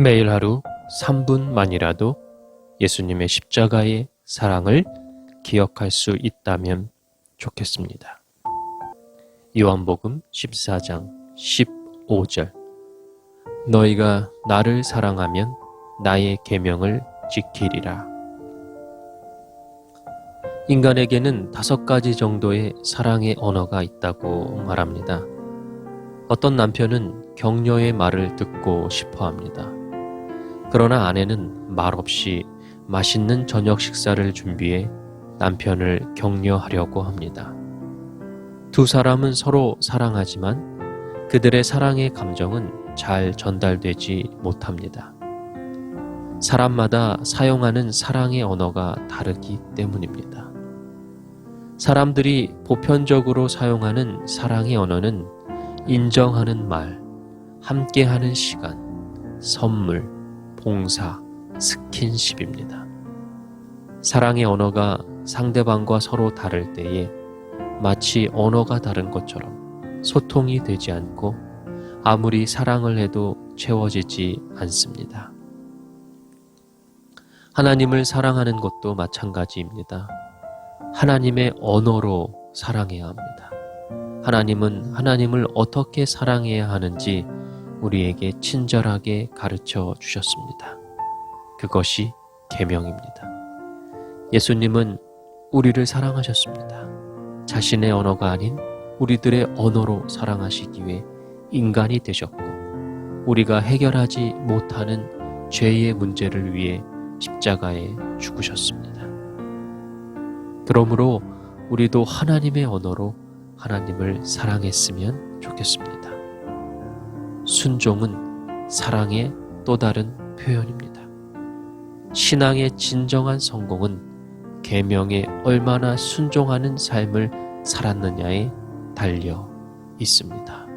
매일 하루 3분만이라도 예수님의 십자가의 사랑을 기억할 수 있다면 좋겠습니다. 요한복음 14장 15절 너희가 나를 사랑하면 나의 계명을 지키리라. 인간에게는 다섯 가지 정도의 사랑의 언어가 있다고 말합니다. 어떤 남편은 격려의 말을 듣고 싶어 합니다. 그러나 아내는 말없이 맛있는 저녁 식사를 준비해 남편을 격려하려고 합니다. 두 사람은 서로 사랑하지만 그들의 사랑의 감정은 잘 전달되지 못합니다. 사람마다 사용하는 사랑의 언어가 다르기 때문입니다. 사람들이 보편적으로 사용하는 사랑의 언어는 인정하는 말, 함께하는 시간, 선물, 봉사, 스킨십입니다. 사랑의 언어가 상대방과 서로 다를 때에 마치 언어가 다른 것처럼 소통이 되지 않고 아무리 사랑을 해도 채워지지 않습니다. 하나님을 사랑하는 것도 마찬가지입니다. 하나님의 언어로 사랑해야 합니다. 하나님은 하나님을 어떻게 사랑해야 하는지 우리에게 친절하게 가르쳐 주셨습니다. 그것이 계명입니다. 예수님은 우리를 사랑하셨습니다. 자신의 언어가 아닌 우리들의 언어로 사랑하시기 위해 인간이 되셨고 우리가 해결하지 못하는 죄의 문제를 위해 십자가에 죽으셨습니다. 그러므로 우리도 하나님의 언어로 하나님을 사랑했으면 좋겠습니다. 순종은 사랑의 또 다른 표현입니다. 신앙의 진정한 성공은 계명에 얼마나 순종하는 삶을 살았느냐에 달려 있습니다.